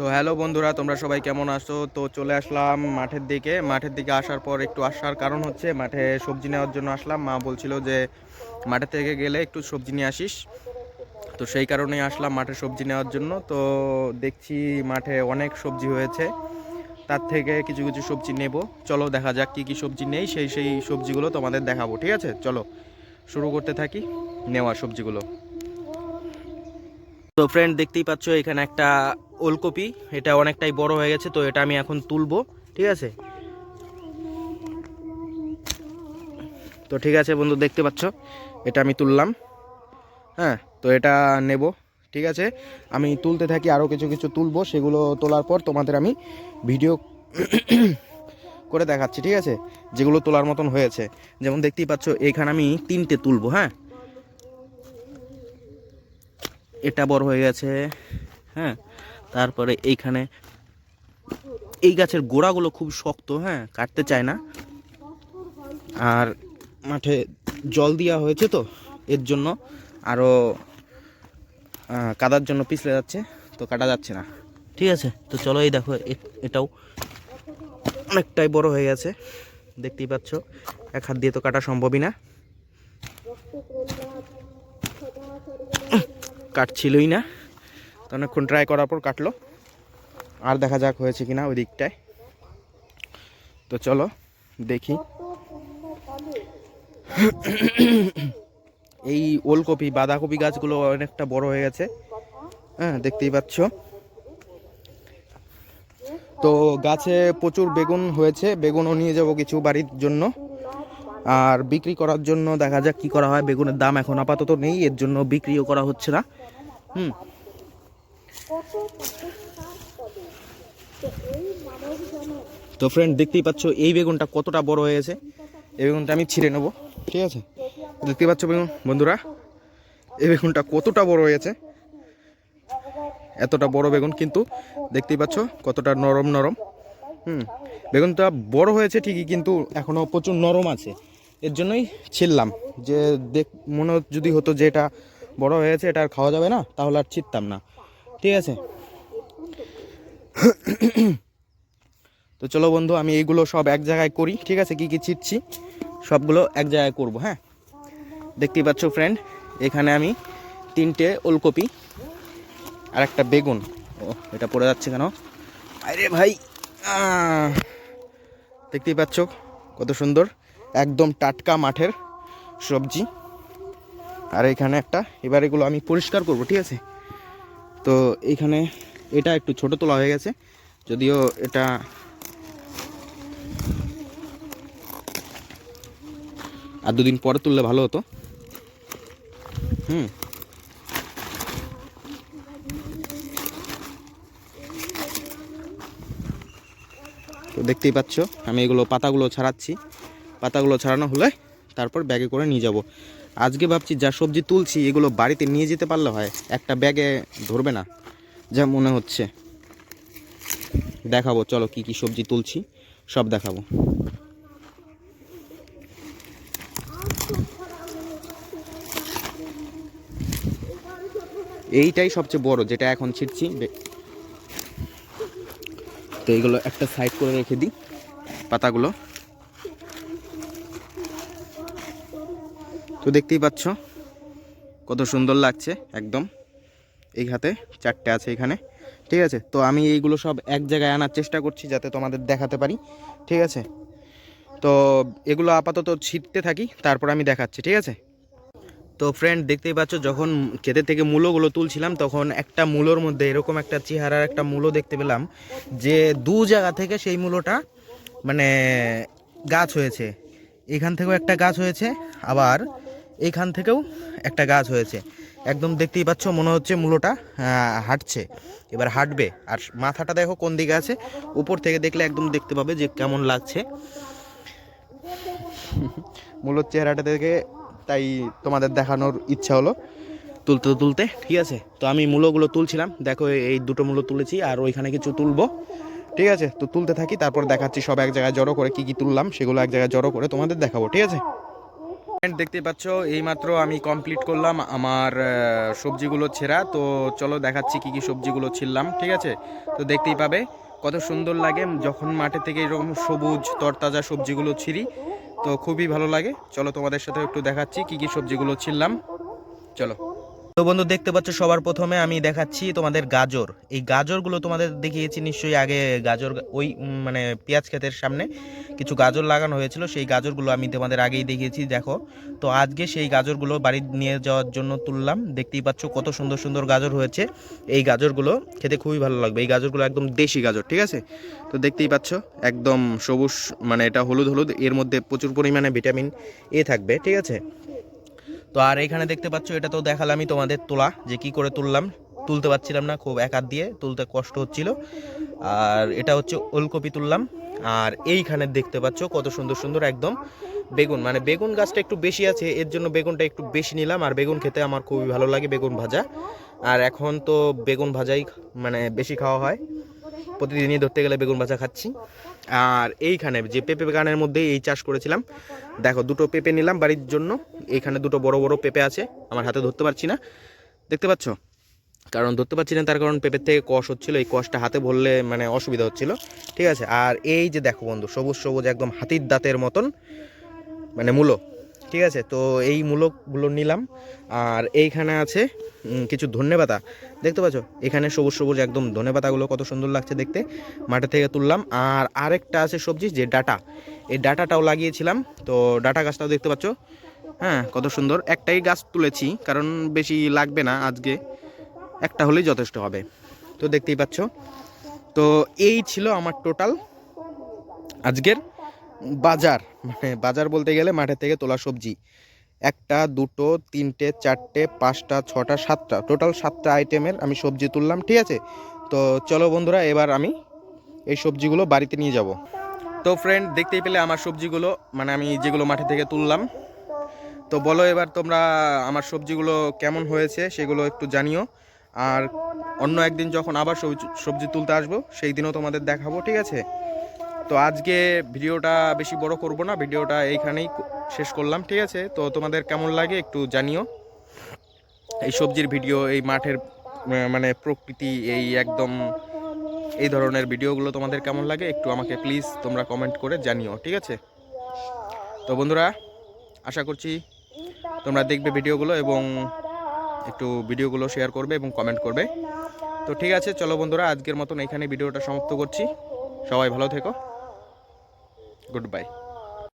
তো হ্যালো বন্ধুরা, তোমরা সবাই কেমন আছো? তো চলে আসলাম মাঠের দিকে। মাঠের দিকে আসার পর একটু আসার কারণ হচ্ছে, মাঠে সবজি নেওয়ার জন্য আসলাম। মা বলছিল যে, মাঠে থেকে গেলে একটু সবজি নিয়ে আসিস। তো সেই কারণেই আসলাম মাঠে সবজি নেওয়ার জন্য। তো দেখছি মাঠে অনেক সবজি হয়েছে। তার থেকে কিছু কিছু সবজি নেব। চলো দেখা যাক কী কী সবজি নেই। সেই সেই সবজিগুলো তোমাদের দেখাবো, ঠিক আছে? চলো, শুরু করতে থাকি। নেওয়া সবজিগুলো। তো ফ্রেন্ড দেখতেই পাচ্ছ, এখানে একটা ওলকপি, এটা অনেকটাই বড় হয়ে গেছে, তো এটা আমি এখন তুলবো, ঠিক আছে? তো ঠিক আছে বন্ধু, দেখতে পাচ্ছ, এটা আমি তুললাম হ্যাঁ তো এটা নেব, ঠিক আছে? আমি তুলতে থাকি আরও কিছু কিছু তুলবো, সেগুলো তোলার পর তোমাদের আমি ভিডিও করে দেখাচ্ছি, ঠিক আছে? যেগুলো তোলার মতন হয়েছে, যেমন দেখতেই পাচ্ছ, এখানে আমি তিনটে তুলবো হ্যাঁ? এটা বড় হয়ে গেছে হ্যাঁ? তারপরে এইখানে এই গাছের গোড়াগুলো খুব শক্ত হ্যাঁ? কাটতে চায় না। আর মাঠে জল দেওয়া হয়েছে তো, এর জন্য। আরও কাদার জন্য পিছলে যাচ্ছে, তো কাটা যাচ্ছে না। ঠিক আছে? তো চলো এই দেখো এটাও অনেকটাই বড় হয়ে গেছে। দেখতেই পাচ্ছ, এক হাত দিয়ে তো কাটা সম্ভবই না। কাটছিলই না। তো অনেকক্ষণ ট্রাই করার পর কাটলো। আর দেখা যাক হয়েছে কিনা ওই দিকটায়। তো চলো, দেখি। এই ওলকপি, বাঁধাকপি গাছগুলো অনেকটা বড় হয়ে গেছে। হ্যাঁ দেখতেই পাচ্ছ। তো গাছে প্রচুর বেগুন হয়েছে। বেগুনও নিয়ে যাব কিছু বাড়ির জন্য। আর বিক্রি করার জন্য দেখা যাক কি করা হয়। বেগুনের দাম এখন আপাতত নেই, এর জন্য বিক্রিও করা হচ্ছে না। হুম। তো ফ্রেন্ড দেখতেই পাচ্ছ, এই বেগুনটা কতটা বড় হয়ে গেছে। এই বেগুনটা আমি ছিঁড়ে নেব। ঠিক আছে? দেখতেই পাচ্ছ বেগুন? বন্ধুরা, এই বেগুনটা কতটা বড় হয়েছে এতটা বড় বেগুন কিন্তু দেখতেই পাচ্ছ কতটা নরম নরম। হুম। বেগুনটা বড় হয়েছে ঠিকই কিন্তু এখনও প্রচুর নরম আছে। এর জন্যই ছিললাম। যে দেখ, মনে যদি হতো যে এটা বড় হয়েছে, এটা আর খাওয়া যাবে না, তাহলে আর ছিটতাম না। ঠিক আছে? তো চলো বন্ধু, আমি এইগুলো সব এক জায়গায় করি, ঠিক আছে? কি কি ছিটছি, সবগুলো এক জায়গায় করব হ্যাঁ? দেখতেই পাচ্ছ ফ্রেন্ড এখানে আমি তিনটে ওলকপি আর একটা বেগুন। ও, এটা পড়ে যাচ্ছে কেন? আরে ভাই দেখতেই পাচ্ছ কত সুন্দর। একদম টাটকা মাঠের সবজি। আর এখানে একটা, এবার এগুলো আমি পরিষ্কার করব, ঠিক আছে? তো এইখানে এটা একটু ছোট তোলা হয়ে গেছে, যদিও এটা আর দুদিন পরে তুললে ভালো হতো। হুম। তো দেখতেই পাচ্ছ, আমি এগুলো, পাতাগুলো ছাড়াচ্ছি। পাতাগুলো ছাড়ানো হলে তারপর ব্যাগে করে নিয়ে যাব। আজকে ভাবছি যা সবজি তুলছি, এগুলো বাড়িতে নিয়ে যেতে পারলে হয়, একটা ব্যাগে ধরবে না, যা মনে হচ্ছে। দেখাবো, চলো কি কি সবজি তুলছি, সব দেখাবো। এইটাই সবচেয়ে বড়, যেটা এখন ছিটছি। তো এইগুলো একটা সাইড করে রেখে দিই, পাতাগুলো। দেখতেই পাচ্ছ কত সুন্দর লাগছে একদম। এই হাতে চারটে আছে এখানে, ঠিক আছে? তো আমি এইগুলো সব এক জায়গায় আনার চেষ্টা করছি যাতে তোমাদের দেখাতে পারি, ঠিক আছে? তো এগুলো আপাতত ছিটতে থাকি, তারপর আমি দেখাচ্ছি, ঠিক আছে? তো ফ্রেন্ড দেখতেই পাচ্ছ যখন ক্ষেতের থেকে মূলোগুলো তুলছিলাম, তখন একটা মূলোর মধ্যে এরকম একটা চেহারার একটা মূলো দেখতে পেলাম, যে দু জায়গা থেকে সেই মূলোটা মানে গাছ হয়েছে। এখান থেকেও একটা গাছ হয়েছে, আবার এইখান থেকেও একটা গাছ হয়েছে। একদম দেখতেই পাচ্ছ মনে হচ্ছে মূলোটা হাঁটছে। এবার হাঁটবে। আর মাথাটা দেখো কোন দিকে আছে। উপর থেকে দেখলে একদম দেখতে পাবে যে কেমন লাগছে। মূলত চেহারাটা দেখে তাই তোমাদের দেখানোর ইচ্ছা হলো। তুলতে তুলতে ঠিক আছে। তো আমি মূলগুলো তুলছিলাম। দেখো এই দুটো মূলো তুলেছি আর ওইখানে কিছু তুলবো। ঠিক আছে? তো তুলতে থাকি তারপর দেখাচ্ছি সব এক জায়গায় জড়ো করে কি কি তুললাম সেগুলো এক জায়গায় জড়ো করে তোমাদের দেখাবো ঠিক আছে? দেখতে পাচ্ছ, এইমাত্র আমি কমপ্লিট করলাম আমার সবজিগুলো ছেঁড়া। তো চলো দেখাচ্ছি কি কি সবজিগুলো ছিললাম ঠিক আছে? তো দেখতেই পাবে, কত সুন্দর লাগে যখন মাঠে থেকে এরকম সবুজ, তরতাজা সবজিগুলো ছিঁড়ি। তো খুবই ভালো লাগে। চলো তোমাদের সাথে একটু দেখাচ্ছি কি কি সবজিগুলো ছিললাম চলো। তো বন্ধু, দেখতে পাচ্ছ সবার প্রথমে আমি দেখাচ্ছি তোমাদের গাজর। এই গাজরগুলো তোমাদের দেখিয়েছি নিশ্চয়ই আগে গাজর, ওই মানে পেঁয়াজ ক্ষেতের সামনে কিছু গাজর লাগানো হয়েছিল, সেই গাজরগুলো আমি তোমাদের আগেই দেখিয়েছি, দেখো। তো আজকে সেই গাজরগুলো বাড়ি নিয়ে যাওয়ার জন্য তুললাম। দেখতেই পাচ্ছ কত সুন্দর সুন্দর গাজর হয়েছে। এই গাজরগুলো খেতে খুবই ভালো লাগবে। এই গাজরগুলো একদম দেশি গাজর, ঠিক আছে? তো দেখতেই পাচ্ছ একদম সবুজ মানে এটা হলুদ হলুদ, এর মধ্যে প্রচুর পরিমাণে ভিটামিন এ থাকবে, ঠিক আছে? তো আর এখানে দেখতে পাচ্ছ এটা তো দেখালামই তোমাদের তোলা, যে কি করে তুললাম। তুলতে পারছিলাম না, খুব এক হাত দিয়ে তুলতে কষ্ট হচ্ছিল। আর এটা হচ্ছে ওলকপি তুললাম। আর এইখানে দেখতে পাচ্ছ, কত সুন্দর সুন্দর একদম বেগুন। মানে বেগুন গাছটা একটু বেশি আছে, এর জন্য বেগুনটা একটু বেশি নিলাম। আর বেগুন খেতে আমার খুবই ভালো লাগে বেগুন ভাজা। আর এখন তো বেগুন ভাজাই মানে বেশি খাওয়া হয়। প্রতিদিনই ধরতে গেলে বেগুন ভাজা খাচ্ছি। আর এইখানে যে পেঁপে বাগানের মধ্যে এই চাষ করেছিলাম। দেখো, দুটো পেঁপে নিলাম বাড়ির জন্য। এইখানে দুটো বড় বড় পেঁপে আছে। আমার হাতে ধরতে পারছি না। দেখতে পাচ্ছ? কারণ ধরতে পারছি না, তার কারণ পেঁপের থেকে কষ হচ্ছিল। এই কষটা হাতে ভরলে মানে অসুবিধা হচ্ছিল। ঠিক আছে? আর এই যে দেখো বন্ধু, সবুজ সবুজ একদম হাতির দাঁতের মতন মানে মূলো। ঠিক আছে? তো এই মূলকগুলো নিলাম। আর এইখানে আছে কিছু ধনে পাতা। দেখতে পাচ্ছ? এখানে সবুজ সবুজ একদম ধনে পাতাগুলো কত সুন্দর লাগছে দেখতে। মাঠে থেকে তুললাম। আর আরেকটা আছে সবজি, যে ডাটা। এই ডাটাটাও লাগিয়েছিলাম। তো ডাটা গাছটাও দেখতে পাচ্ছ? হ্যাঁ কত সুন্দর। একটাই গাছ তুলেছি, কারণ বেশি লাগবে না আজকে। একটা হলেই যথেষ্ট হবে। তো দেখতেই পাচ্ছ? তো এই ছিল আমার টোটাল আজকের বাজার মানে বাজার বলতে গেলে মাঠে থেকে তোলা সবজি। একটা, দুটো, তিনটে, চারটে, পাঁচটা, ছটা, সাতটা। টোটাল সাতটা আইটেমের আমি সবজি তুললাম, ঠিক আছে? তো চলো বন্ধুরা, এবার আমি এই সবজিগুলো বাড়িতে নিয়ে যাব। তো ফ্রেন্ড দেখতেই পেলে আমার সবজিগুলো মানে আমি যেগুলো মাঠে থেকে তুললাম। তো বলো এবার তোমরা, আমার সবজিগুলো কেমন হয়েছে সেগুলো একটু জানিও। আর অন্য একদিন যখন আবার সবজি তুলতে আসব, সেই দিনও তোমাদের দেখাবো, ঠিক আছে? তো আজকে ভিডিওটা বেশি বড় করব না, ভিডিওটা এইখানেই শেষ করলাম, ঠিক আছে? তো তোমাদের কেমন লাগে একটু জানিও। এই সবজির ভিডিও, এই মাঠের মানে প্রকৃতি, এই একদম এই ধরনের ভিডিওগুলো তোমাদের কেমন লাগে একটু আমাকে প্লিজ তোমরা কমেন্ট করে জানিও, ঠিক আছে? তো বন্ধুরা, আশা করছি তোমরা দেখবে ভিডিওগুলো এবং একটু ভিডিওগুলো শেয়ার করবে এবং কমেন্ট করবে। তো ঠিক আছে, চলো বন্ধুরা, আজকের মতন এখানে ভিডিওটা সমাপ্ত করছি। সবাই ভালো থেকো। Good bye